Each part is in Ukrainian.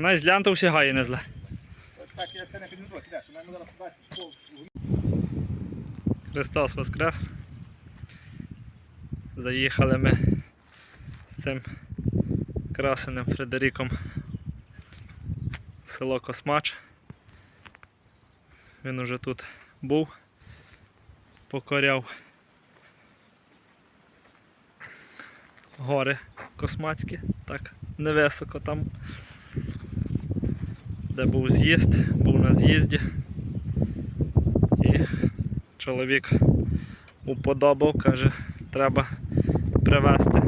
Вона із лянту сягає не зле. Так, я це не підміну, кидеш, вона йому зараз дасть. Христос Воскрес. Заїхали ми з цим красеним Фредеріком в село Космач. Він уже тут був, покоряв гори космацькі, так невисоко там, де був з'їзд, був на з'їзді. І чоловік уподобав, каже, треба привезти,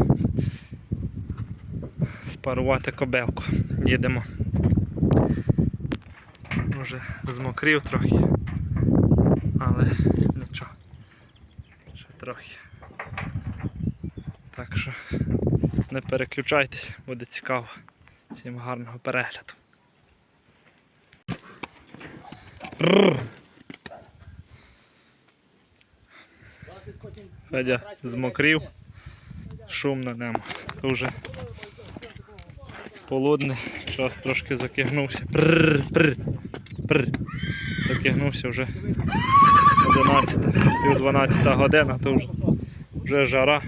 спарувати кобилку. Їдемо. Може змокрів трохи, але нічого. Ще трохи. Так що не переключайтесь, буде цікаво. Всім гарного перегляду. Федя змокрів, шум на ньому. Дуже полудне, час трошки закигнувся. Прррр, прррр, прррр. Закигнувся вже 11, пів 12 година, то вже, вже жара.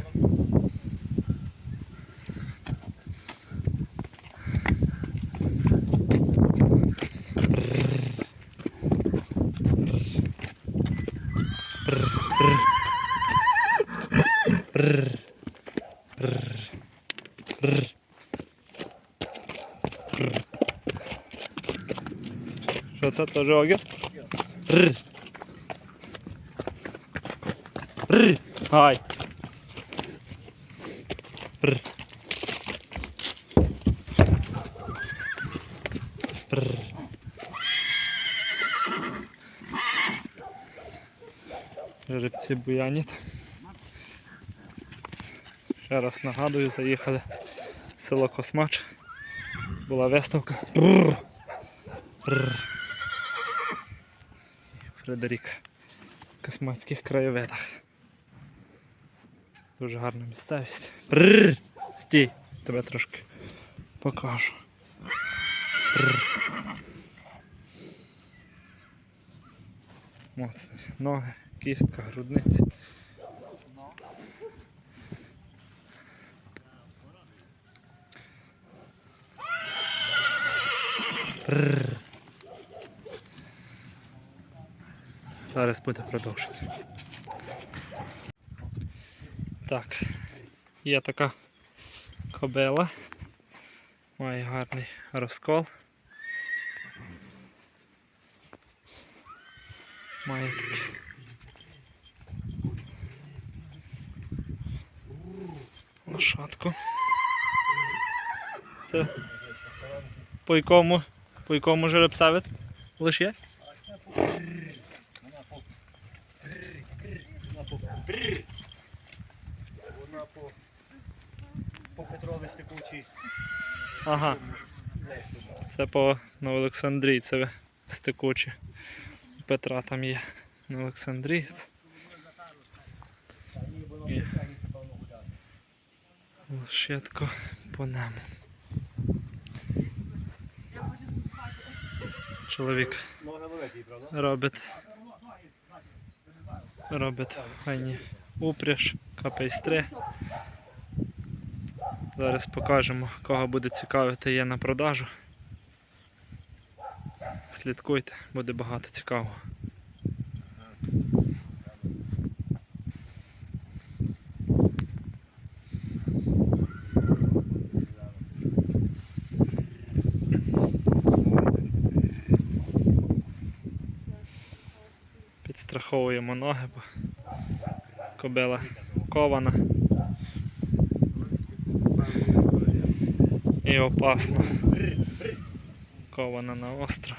Що це теж огір? Прррр. Прррр. Ай. Прррр. Прррр. Жеребці буянять. Ще раз нагадую, заїхали село Космач. Була виставка. Бррр. Бррр. Фредерік. В космацьких краєвидах. Дуже гарна місцевість. Бррр. Стій, тебе трошки покажу. Бррр. Моцні ноги, кістка, грудниці. Рррр. Зараз буде продовження. Так, є така кобила. Має гарний розкол. Має такий. Лошадку. Це по якому, по якому жеребцеві лише? Вона по, по Петрові стекучій. Ага. Це по Новоолександрійцеві стекучі. У Петра там є Новоолександрійць. І лошадко по нему. Чоловік робить. Робить файні упряж, капейстри. Зараз покажемо, кого буде цікавити є на продажу. Слідкуйте, буде багато цікавого. Підстраховуємо ноги, бо кобила кована і опасно. Кована на остро.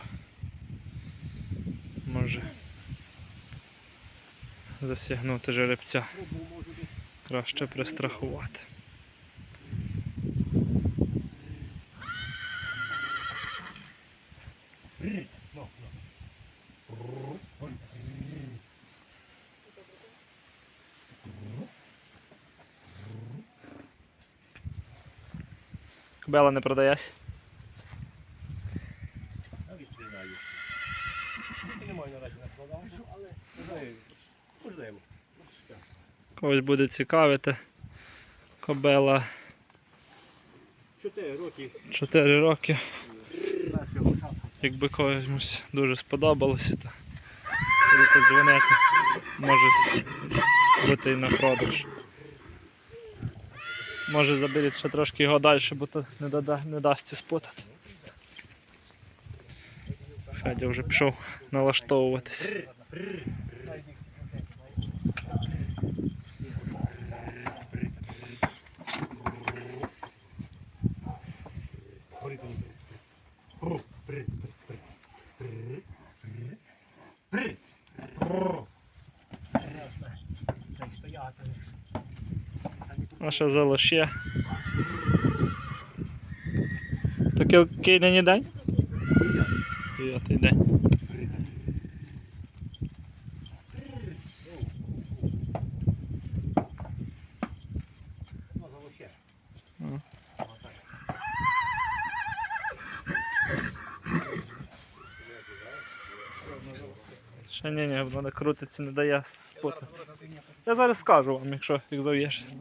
Може засягнути жеребця. Краще пристрахувати. Кобела не продається. Когось буде цікавити. Кобела. 4 роки. Чотири роки. Якби когось дуже сподобалося, то подзвонити може бути і на продаж. Може заберіть ще трошки його далі, бо то не, дада, не дасться спотати. Федя вже пішов налаштовуватись. При, при, при. Наша залоще. Таке нині день? Дев'ятий день. Ще ні, ні, вона крутиться, не дає спутати. Я зараз скажу вам, якщо їх зав'єшся.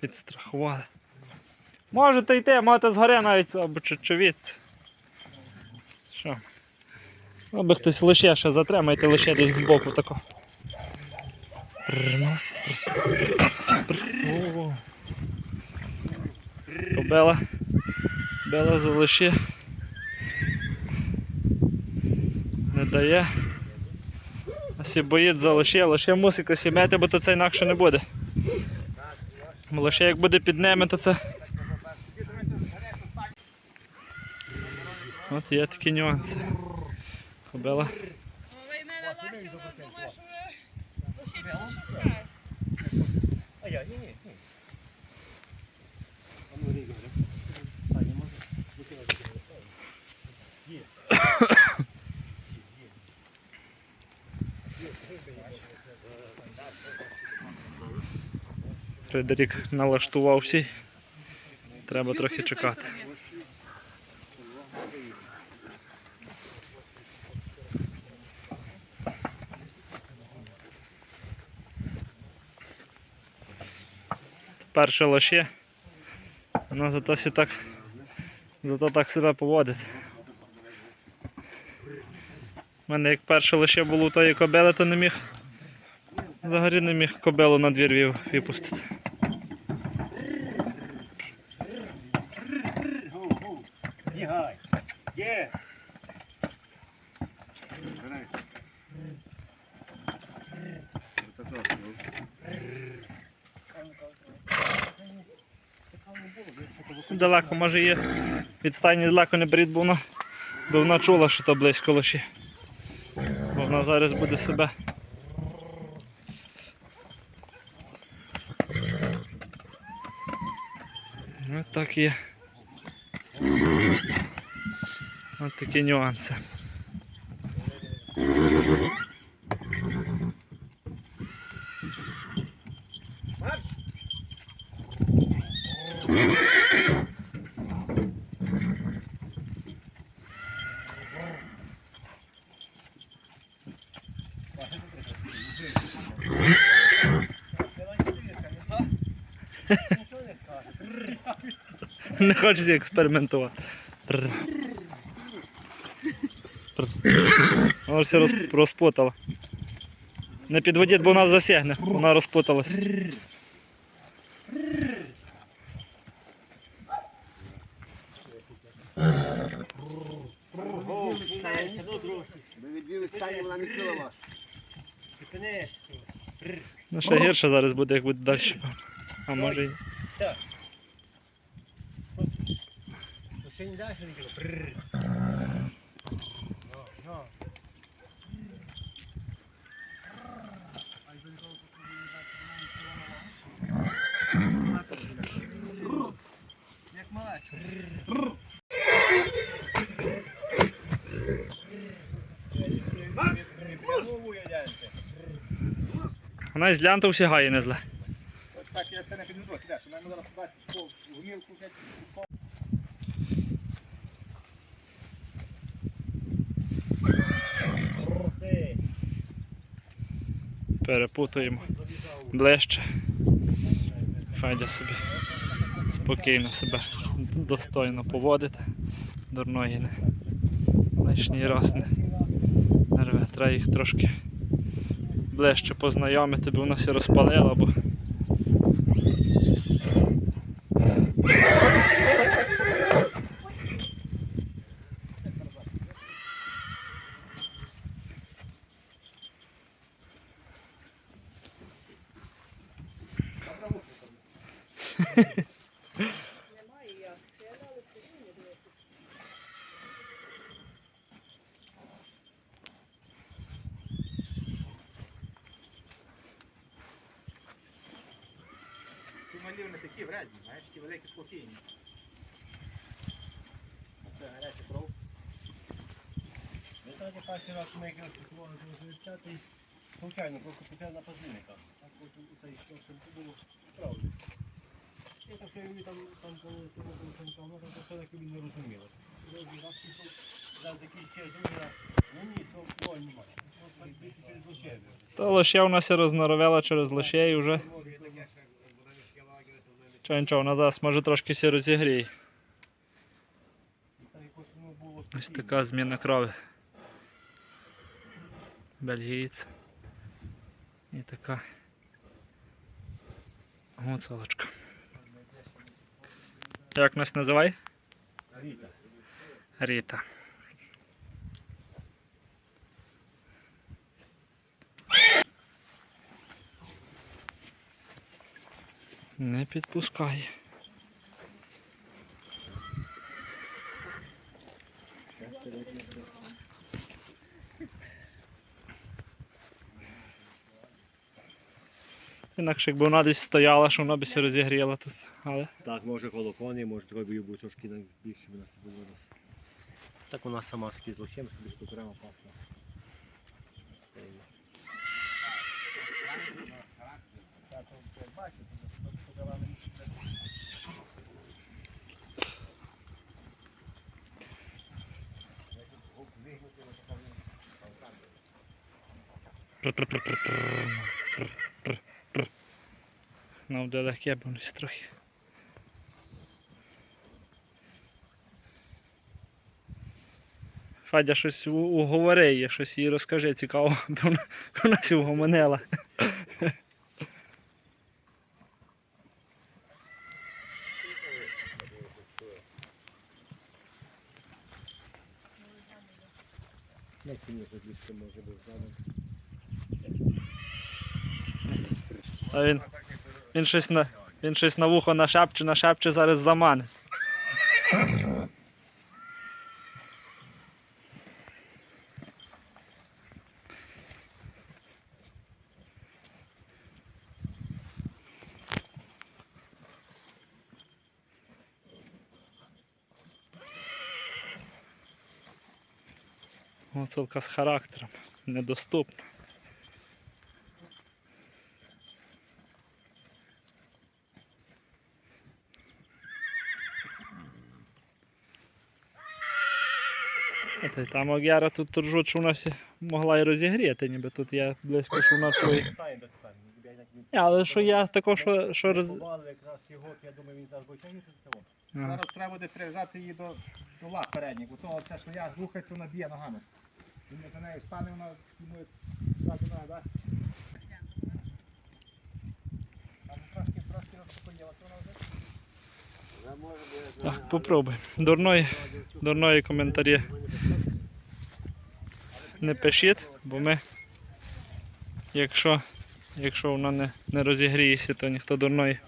Підстрахували. Можете йти, можете згоре навіть або чечовіць. Що? Аби хтось лише ще затримайте, лише десь збоку такого. Бела Бела залиши. Не дає. Осі боїть залиши, лише мусить осімяти, бо то це інакше не буде. Лише як буде під ними, то це... От є такі нюанси. Кобила підшукаєте. А я, ні. А ну, рік. А, не можу. Викинути. Фредерік налаштувався. Треба трохи чекати. Перше лоще. Воно зато сі так, зато так себе поводить. У мене як перше лише було тої кобили, то не міг. Взагалі не міг кобилу на двір випустити. Бігай. Є. Далеко, може є від стайні далеко не беріть, бо вона, бо вона чула, що то близько лише. Бо вона зараз буде себе. Ось так є. Ось такі нюанси. Не хочеться експериментувати. Вона все роз- розпутала. Не підводіть, бо вона засягне. Вона розпуталась. Не. Ну ще гірше зараз буде, як буде далі. А може і. Ще не далі не. Як. Голову. Вона із лянта всягає не зле. Ось так я це не підведу, кидаш. Вона йому зараз дасть по гумілку, блядь, по- Ей, Перепутуємо ближче. Федя собі спокійно себе достойно поводити. Дурної не лишній раз не, нерве. Треба їх трошки ближче познайомити, бо вона все розпалило, бо вони знаєш, ті великі спокійні. А це гаряча кров. Ви знаєте, перший раз ми якраз купували того жеребця, і случайно просто почав на позивника. Так от цей щоб було справді. І так що я там, там коли сьогодні був там, там, там, все таки він не розуміло. Другий раз пішов, раз якийсь ще другий раз, ну ні, ноль немає. То лише у нас і розноровела через лише і вже чого нічого, вона зараз може трошки сі розігріє. Ось така зміна крові. Бельгієць. І така гуцалочка. Як нас називай? Ріта. Ріта. Не підпускає. Інакше якби вона десь стояла, що вона б ся розігріла тут. Але Так, може колокони, може треба б трошки більше нас було. раз. Так вона сама з кізлочем, собі тут окремо пахне. Так, бачите, Я де легке бонус трохи. Фадя щось уговори її, щось їй розкажи цікаво, бо вона, вона сі Не сильно більше може бути зараз. А він, він, щось на, він щось на вухо нашепче, нашепче зараз замане. Гуцулка з характером, недоступна. А то й там Огяра тут ржуть, що вона сі могла і розігріти, ніби тут я близько, що вона до. Я але що я також, що, що роз... Якраз його, я думаю, він зараз буде з цього. Зараз треба буде прив'язати її до, до лап передніх, бо то ця шлея рухається, вона б'є ногами. Він за нею стане, вона йому зразу нога дасть. Там. Так, попробуй. Дурної, дурної коментарі не пишіть, бо ми, якщо, якщо вона не, не розігріється, то ніхто дурної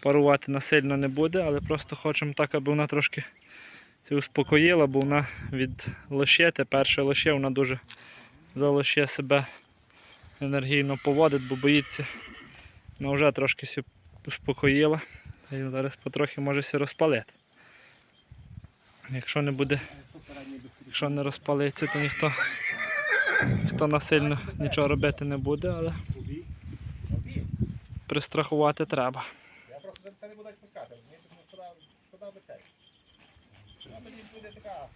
парувати насильно не буде, але просто хочемо так, аби вона трошки це успокоїла, бо вона від лощети, перше лоще, вона дуже за лоще себе енергійно поводить, бо боїться. Вона вже трошки сі успокоїла. І зараз потрохи може сі розпалити. Якщо не буде, якщо не розпалиться, то ніхто, ніхто насильно нічого робити не буде, але пристрахувати треба. Я просто це не буду відпускати, шкода, шкода би цей. А тоді буде така.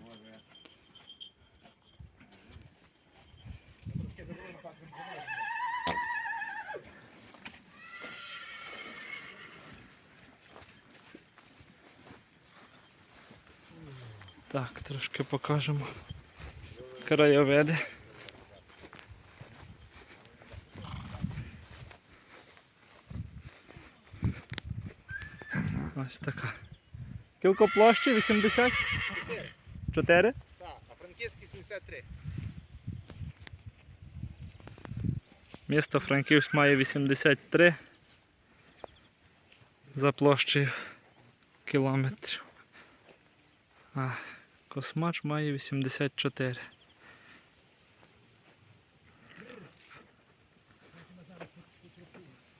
Боже. Так, трошки покажемо краєвиди. Ось така. Кілько площі 80? 4? Так, а Франківський 73. Місто Франківськ має 83 за площею кілометрів. А Космач має 84.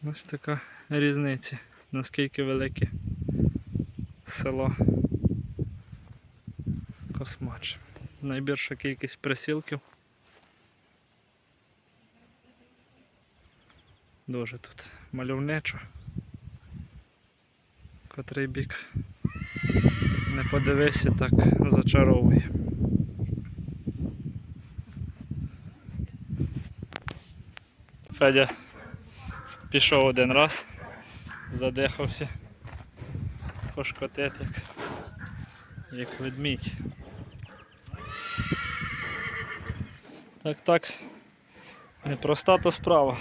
Ось така різниця, наскільки велике село Космач. Найбільша кількість присілків. Дуже тут мальовничо. Котрий бік не подивися, так зачаровує. Федя пішов один раз, задихався, пошкотить як, як ведмідь. Так, так, непроста то справа.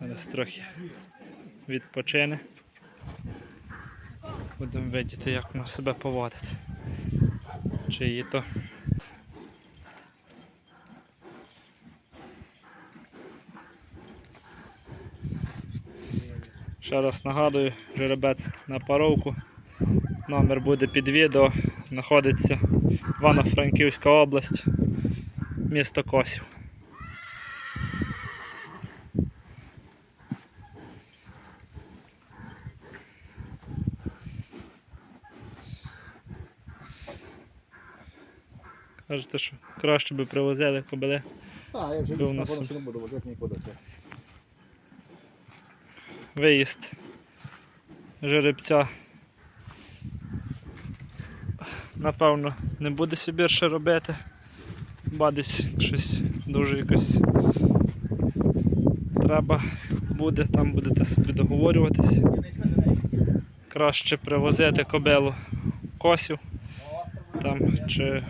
Зараз трохи відпочине. Будемо видіти, як вона себе поводить. Чи її то. Ще раз нагадую, жеребець на паровку. Номер буде під відео. Знаходиться Івано-Франківська область, місто Косів. Кажете, що краще би привозили кобили. Так, я вже Що на нас воно не буду возити нікуди. Це. Виїзд жеребця. Напевно, не буде собі більше робити. Ба десь щось дуже якось треба буде, там будете собі договорюватись. Краще привозити кобилу косів там чи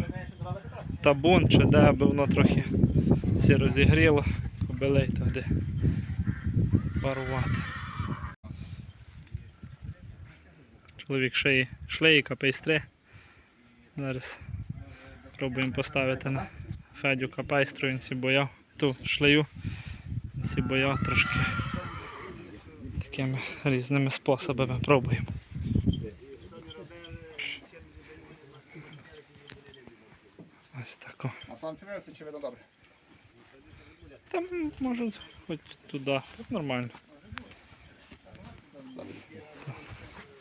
табун, чи де, аби воно трохи ці розігріло, кобилей тоді парувати. Чоловік шиє шлейка, пейстри. Зараз пробуємо поставити на Федю капайстру, він сі бояв ту шлею. Він сі бояв трошки такими різними способами пробуємо. Ось тако. На сонце вився чи видно добре? Там може хоч туди. Тут нормально.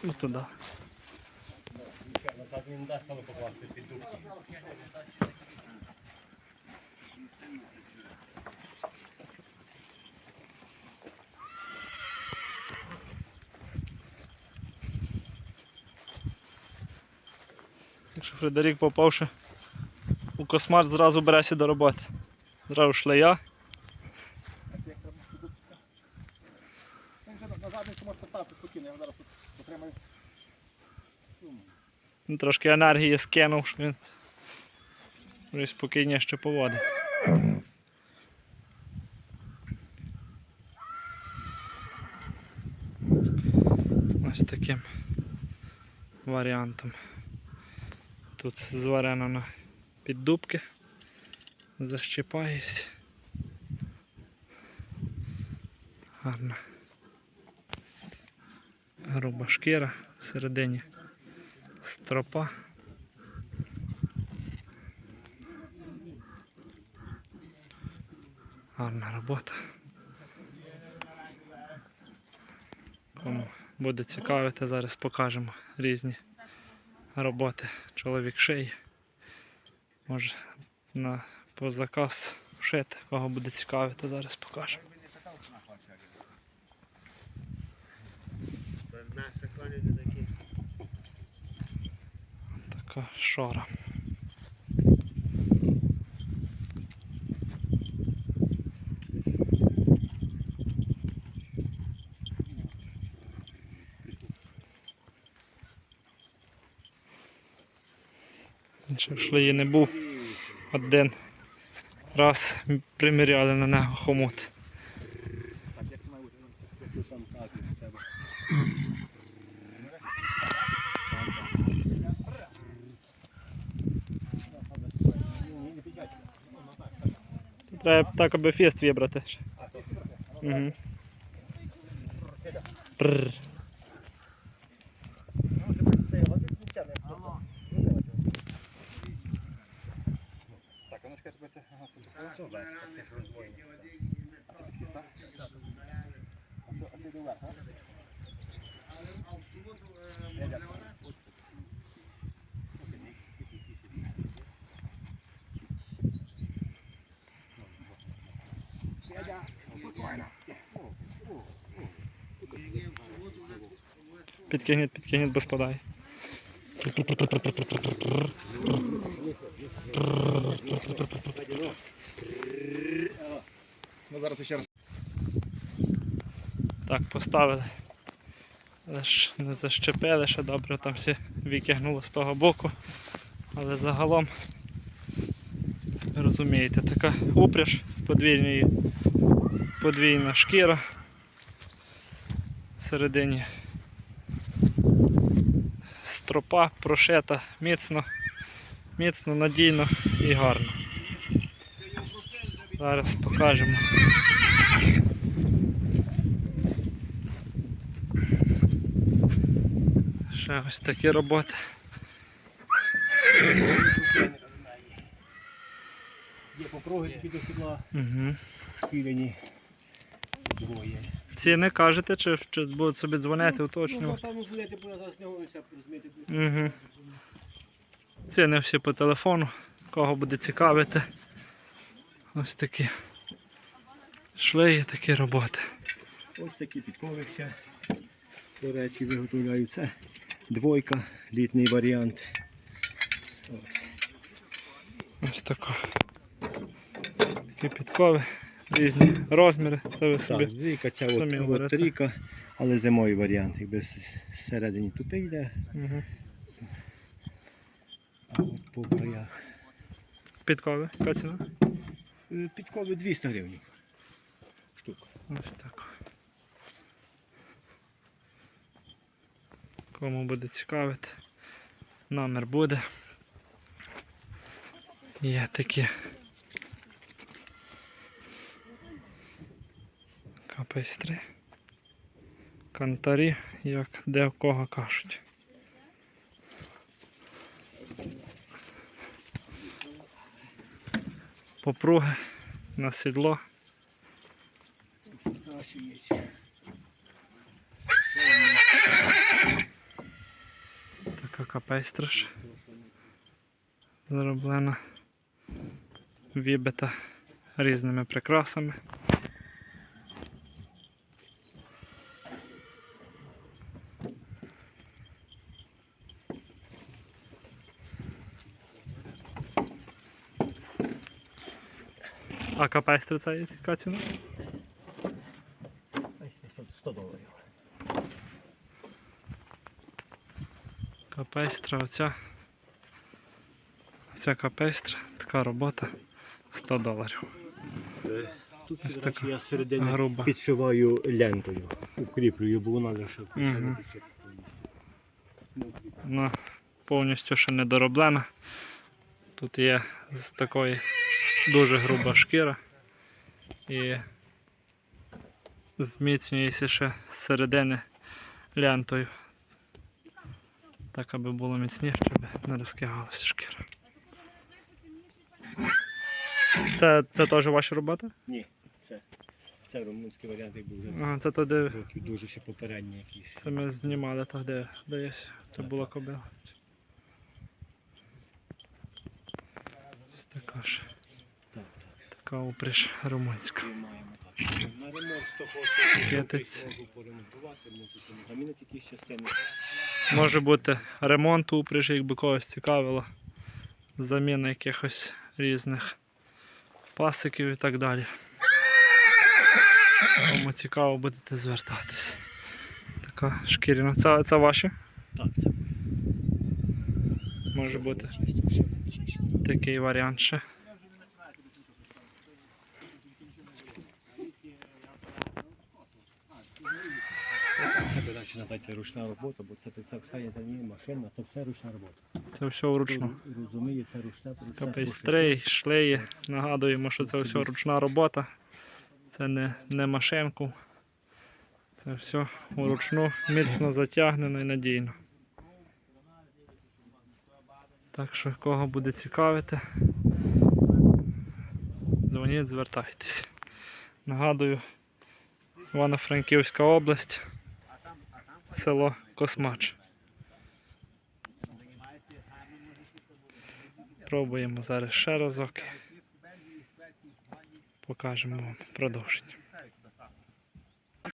Ну туди. Назад він дасть дубки. Якщо Фредерік попавши у космарт, зразу береся до роботи. Зразу шлея. На задницю можеш поставити спокійно, я зараз тут потримаю. Він трошки енергії скинув, що він вже спокійніше поводить. Ось таким варіантом. Тут зварено на піддубки, защіпаюсь. Гарна. Груба шкіра всередині стропа. Гарна робота. Кому буде цікавити, зараз покажемо різні роботи. Чоловік шиє. Може на по заказ вшити, Кого буде цікавити, зараз покажемо. Така шора. Ще в шлеї не був. Один раз приміряли на нього хомут. Треба так, аби фіст вибрати. Угу. Прррр. Ну, тепер це його відключати, як то. Так, а ну чекай, тебе це. Ага, це. Бачиш, це ж роздвоєння. А це так? Так? Підкиніть, підкиніть, бо. Ну зараз ще раз. Так, поставили. Ж не защепили, ще добре там всі викигнуло з того боку. Але загалом, розумієте, така упряж подвійна шкіра. Всередині стропа прошита міцно, міцно, надійно і гарно. Зараз покажемо. Ще ось такі роботи. Є попруги такі до сідла, Угу. Двоє. Ціни кажете, чи, чи будуть собі дзвонити, Ну, уточнювати? напевно, будете, бо зараз не говориться, розумієте. Угу. Ціни всі по телефону. Кого буде цікавити. Ось такі. Шлеї, такі роботи. Ось такі підковища. До речі, виготовляю це. Двойка, літній варіант. Ось тако. Такі підкови, різні розміри. Це ви собі. Так, двійка ця самі от, от трійка, але зимовий варіант. Якби зсередині тупий йде, Угу. а от по краях. Підкови, яка ціна? Е, Підкови 200 гривень. Штука. Ось так. Кому буде цікавити, номер буде. Є такі капейстри, кантарі, як де в кого кажуть. Попруги на сідло. Така капейстра ж зроблена, вибита різними прикрасами. А капейстра це яка ціна? 100 доларів. Капейстра оця. Ця капейстра, така робота 100 доларів. Тут Ось така я середини груба. підшиваю лентою, укріплюю, бо вона лише Мгм. Вона повністю ще не дороблена. Тут є з такої дуже груба шкіра і зміцнюється ще з середини лентою. Так, аби було міцніше, щоб не розкигалася шкіра. Це, це теж ваша робота? Ні, це Це румунський варіант, якби вже А, це туди. років дуже ще попередні якісь. Це ми знімали так, де, де. Це була кобила. Ось така ж. Так, Така. Маємо так. На ремонт хто хоче, можу поремонтувати, можу там замінити якісь частини. Може бути ремонт упряжі, якби когось цікавило. Заміна якихось різних пасиків і так далі. Кому цікаво будете звертатись. Така шкіряна. Це, це ваші? Так, це Може бути такий варіант ще. Би надати ручна робота, бо це, це все є машина, це все ручна робота. Це все вручну. Розуміє, це ручна, ручна Капейстрей, шлеї. Нагадуємо, що це все ручна робота. Це не, не машинку. Це все вручну, міцно затягнено і надійно. Так що, кого буде цікавити, дзвоніть, звертайтесь. Нагадую, Івано-Франківська область, село Космач. Пробуємо зараз ще разок. Покажемо вам продовження.